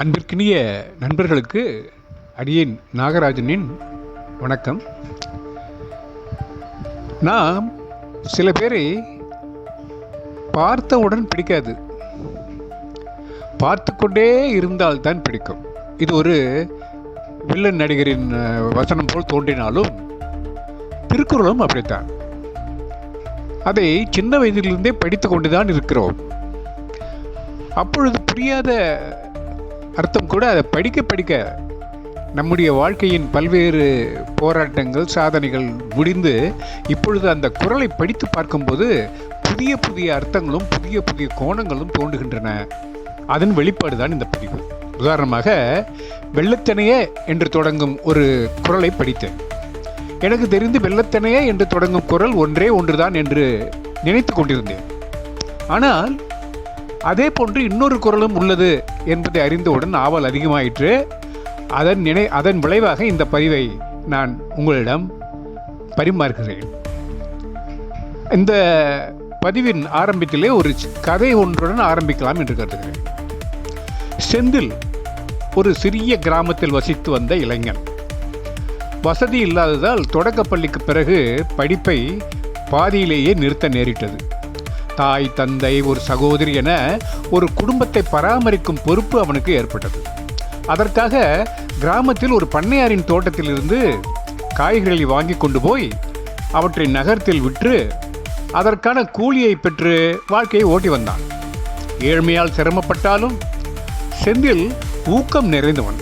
அன்பிற்கினிய நண்பர்களுக்கு அடியேன் நாகராஜனின் வணக்கம். நாம் சில பேரை பார்த்தவுடன் பிடிக்காது. பார்த்து கொண்டே இருந்தால் தான் பிடிக்கும். இது ஒரு வில்லன் நடிகரின் வசனம் போல் தோன்றினாலும் திருக்குறளும் அப்படித்தான். அதை சின்ன வயதிலிருந்தே படித்து கொண்டுதான் இருக்கிறோம். அப்பொழுது புரியாத அர்த்தம் கூட அதை படிக்க படிக்க நம்முடைய வாழ்க்கையின் பல்வேறு போராட்டங்கள் சாதனைகள் முடிந்து இப்பொழுது அந்த குரலை படித்து பார்க்கும்போது புதிய புதிய அர்த்தங்களும் புதிய புதிய கோணங்களும் தோன்றுகின்றன. அதன் வெளிப்பாடு தான் இந்த பதிவு. உதாரணமாக வெள்ளத்தனையே என்று தொடங்கும் ஒரு குரலை படித்தேன். எனக்கு தெரிந்து வெள்ளத்தனையே என்று தொடங்கும் குரல் ஒன்றே ஒன்றுதான் என்று நினைத்து கொண்டிருந்தேன். ஆனால் அதே போன்று இன்னொரு குரலும் உள்ளது என்பதை அறிந்தவுடன் ஆவல் அதிகமாயிற்று. அதன் நினை அதன் விளைவாக இந்த பதிவை நான் உங்களிடம் பரிமாறுகிறேன். இந்த பதிவின் ஆரம்பத்திலே ஒரு கதை ஒன்றுடன் ஆரம்பிக்கலாம் என்று கருதுகிறேன். செந்தில் ஒரு சிறிய கிராமத்தில் வசித்து வந்த இளைஞன். வசதி இல்லாததால் தொடக்கப்பள்ளிக்கு பிறகு படிப்பை பாதியிலேயே நிறுத்த நேரிட்டது. தாய் தந்தை ஒரு சகோதரி என ஒரு குடும்பத்தை பராமரிக்கும் பொறுப்பு அவனுக்கு ஏற்பட்டது. அதற்காக கிராமத்தில் ஒரு பண்ணையாரின் தோட்டத்திலிருந்து காய்கறிகளை வாங்கி கொண்டு போய் அவற்றை நகரத்தில் விற்று அதற்கான கூலியை பெற்று வாழ்க்கையை ஓட்டி வந்தான். ஏழ்மையால் சிரமப்பட்டாலும் செந்தில் ஊக்கம் நிறைந்தவன்.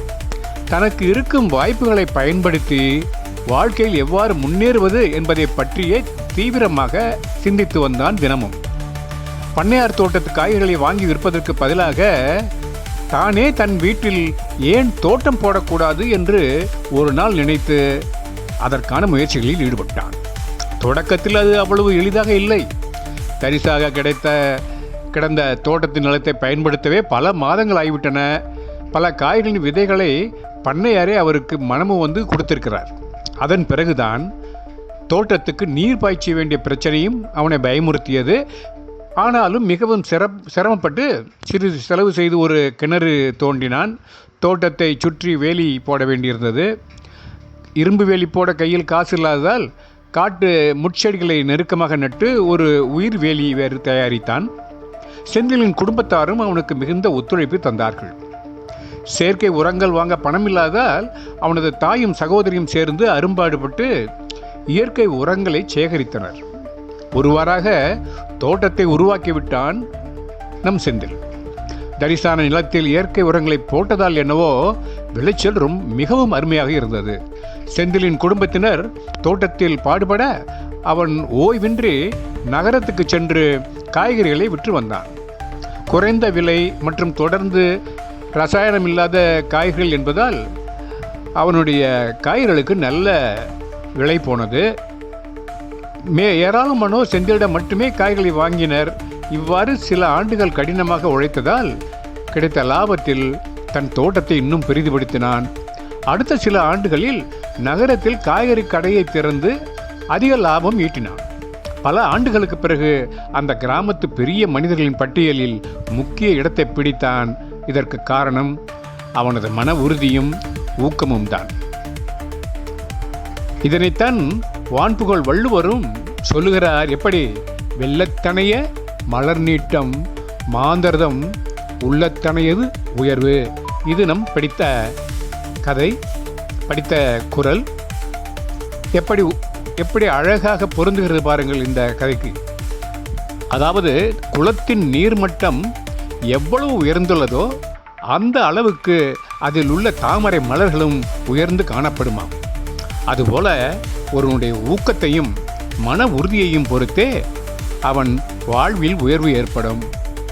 தனக்கு இருக்கும் வாய்ப்புகளை பயன்படுத்தி வாழ்க்கையில் எவ்வாறு முன்னேறுவது என்பதை பற்றியே தீவிரமாக சிந்தித்து வந்தான் தினமும். பண்ணையார் தோட்டத்து காய்கறிகளை வாங்கி விற்பதற்கு பதிலாக தானே தன் வீட்டில் ஏன் தோட்டம் போடக்கூடாது? என்று ஒரு நாள் நினைத்து அதற்கான முயற்சிகளில் ஈடுபட்டான். தொடக்கத்தில் அது அவ்வளவு எளிதாக இல்லை. தரிசாக கிடைத்த கிடந்த தோட்டத்தின் நிலத்தை பயன்படுத்தவே பல மாதங்கள் ஆகிவிட்டன. பல காய்களின் விதைகளை பண்ணையாரே அவருக்கு மனமும் வந்து கொடுத்திருக்கிறார். அதன் பிறகுதான் தோட்டத்துக்கு நீர் பாய்ச்ச வேண்டிய பிரச்சனையும் அவனை பயமுறுத்தியது. ஆனாலும் மிகவும் சிர சிரமப்பட்டு சிறிது செலவு செய்து ஒரு கிணறு தோண்டினான். தோட்டத்தை சுற்றி வேலி போட வேண்டியிருந்தது. இரும்பு வேலி போட கையில் காசு இல்லாததால் காட்டு முட்செடிகளை நெருக்கமாக நட்டு ஒரு உயிர் வேலி வேறு தயாரித்தான். செந்திலின் குடும்பத்தாரும் அவனுக்கு மிகுந்த ஒத்துழைப்பு தந்தார்கள். செயற்கை உரங்கள் வாங்க பணம் இல்லாததால் அவனது தாயும் சகோதரியும் சேர்ந்து அரும்பாடுபட்டு இயற்கை உரங்களை சேகரித்தனர். ஒருவாறாக தோட்டத்தை உருவாக்கிவிட்டான் நம் செந்தில். தரிசான நிலத்தில் இயற்கை உரங்களை போட்டதால் என்னவோ விளைச்சல் ரொம்ப மிகவும் அருமையாக இருந்தது. செந்திலின் குடும்பத்தினர் தோட்டத்தில் பாடுபட அவன் ஓய்வின்றி நகரத்துக்கு சென்று காய்கறிகளை விற்று வந்தான். குறைந்த விலை மற்றும் தொடர்ந்து ரசாயனம் இல்லாத காய்கறிகள் என்பதால் அவனுடைய காய்களுக்கு நல்ல விலை போனது. மே ஏராளமானோர் செந்திலிடம் மட்டுமே காய்களை வாங்கினர். இவ்வாறு சில ஆண்டுகள் கடினமாக உழைத்ததால் கிடைத்த லாபத்தில் தன் தோட்டத்தை இன்னும் பெரிதுபடுத்தினான். அடுத்த சில ஆண்டுகளில் நகரத்தில் காய்கறி கடையை திறந்து அதிக லாபம் ஈட்டினான். பல ஆண்டுகளுக்கு பிறகு அந்த கிராமத்து பெரிய மனிதர்களின் பட்டியலில் முக்கிய இடத்தை பிடித்தான். இதற்கு காரணம் அவனது மன உறுதியும் ஊக்கமும் தான் இதனைத்தான் வான்புகழ் வள்ளுவரும் சொல்லுகிறார் எப்படி? வெள்ளத்தனைய மலர் நீட்டம் மாந்தர்தம் உள்ளத்தனையது உயர்வு. இது நம் படித்த கதை படித்த குரல். எப்படி எப்படி அழகாக பொருந்துகிறது பாருங்கள் இந்த கதைக்கு. அதாவது குளத்தின் நீர்மட்டம் எவ்வளவு உயர்ந்துள்ளதோ அந்த அளவுக்கு அதில் உள்ள தாமரை மலர்களும் உயர்ந்து காணப்படுமாம். அதுபோல ஒருவனுடைய ஊக்கத்தையும் மன உறுதியையும் பொறுத்தே அவன் வாழ்வில் உயர்வு ஏற்படும்.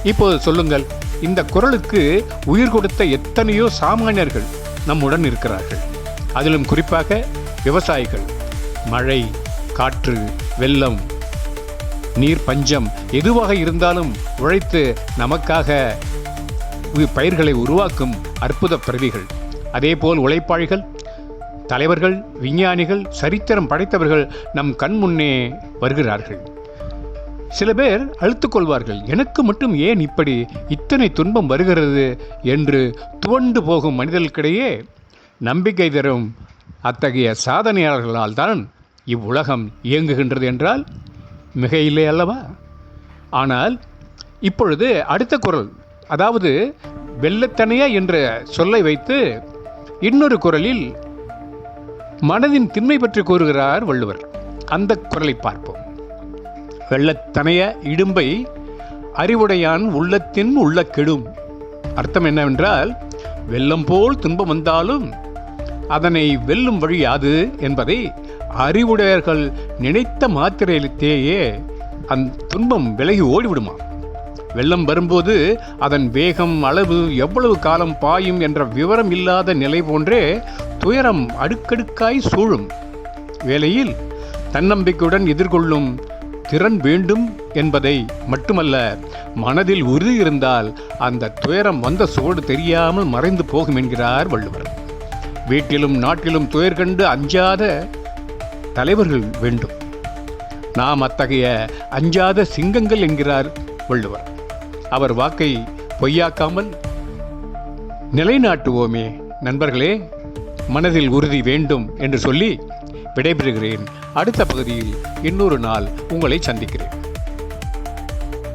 இப்போது சொல்லுங்கள் இந்த குரலுக்கு உயிர் கொடுத்த எத்தனையோ சாமானியர்கள் நம்முடன் இருக்கிறார்கள். அதிலும் குறிப்பாக விவசாயிகள் மழை காற்று வெள்ளம் நீர் பஞ்சம் எதுவாக இருந்தாலும் உழைத்து நமக்காக பயிர்களை உருவாக்கும் அற்புத பிரதிகள் அதேபோல் உழைப்பாளிகள் தலைவர்கள் விஞ்ஞானிகள் சரித்திரம் படைத்தவர்கள் நம் கண் முன்னே வருகிறார்கள். சில பேர் அழுத்துக்கொள்வார்கள் எனக்கு மட்டும் ஏன் இப்படி? இத்தனை துன்பம் வருகிறது என்று துவண்டு போகும் மனிதர்களுக்கிடையே நம்பிக்கை தரும் அத்தகைய சாதனையாளர்களால் தான் இவ்வுலகம் இயங்குகின்றது என்றால் மிக இல்லை அல்லவா? ஆனால் இப்பொழுது அடுத்த குரல் அதாவது வெள்ளத்தனையா என்ற சொல்லை வைத்து இன்னொரு குரலில் மனதின் திண்மை பற்றி கூறுகிறார் வள்ளுவர். அந்த குரலை பார்ப்போம். வெள்ளத்தனைய இடும்பை அறிவுடையான் உள்ளத்தின் உள்ள கெடும் அர்த்தம் என்னவென்றால் வெள்ளம் போல் துன்பம் வந்தாலும் அதனை வெல்லும் வழி யாது என்பதை அறிவுடையர்கள் நினைத்த மாத்திரையிலேயே அந்த துன்பம் விலகி ஓடிவிடுமா வெள்ளம் வரும்போது அதன் வேகம் அளவு எவ்வளவு காலம் பாயும் என்ற விவரம் இல்லாத நிலை போன்றே துயரம் அடுக்கடுக்காய் சூழும். வேளையில் தன்னம்பிக்கையுடன் எதிர்கொள்ளும் திறன் வேண்டும் என்பதை மட்டுமல்ல மனதில் உறுதி இருந்தால் அந்த துயரம் வந்த சுவடு தெரியாமல் மறைந்து போகும் என்கிறார் வள்ளுவர். வீட்டிலும் நாட்டிலும் துயர் கண்டு அஞ்சாத தலைவர்கள் வேண்டும். நாம் அத்தகைய அஞ்சாத சிங்கங்கள் என்கிறார் வள்ளுவர். அவர் வாக்கை பொய்யாக்காமல் நிலைநாட்டுவோமே. நண்பர்களே மனதில் உறுதி வேண்டும் என்று சொல்லி விடைபெறுகிறேன். அடுத்த பகுதியில் இன்னொரு நாள் உங்களை சந்திக்கிறேன்.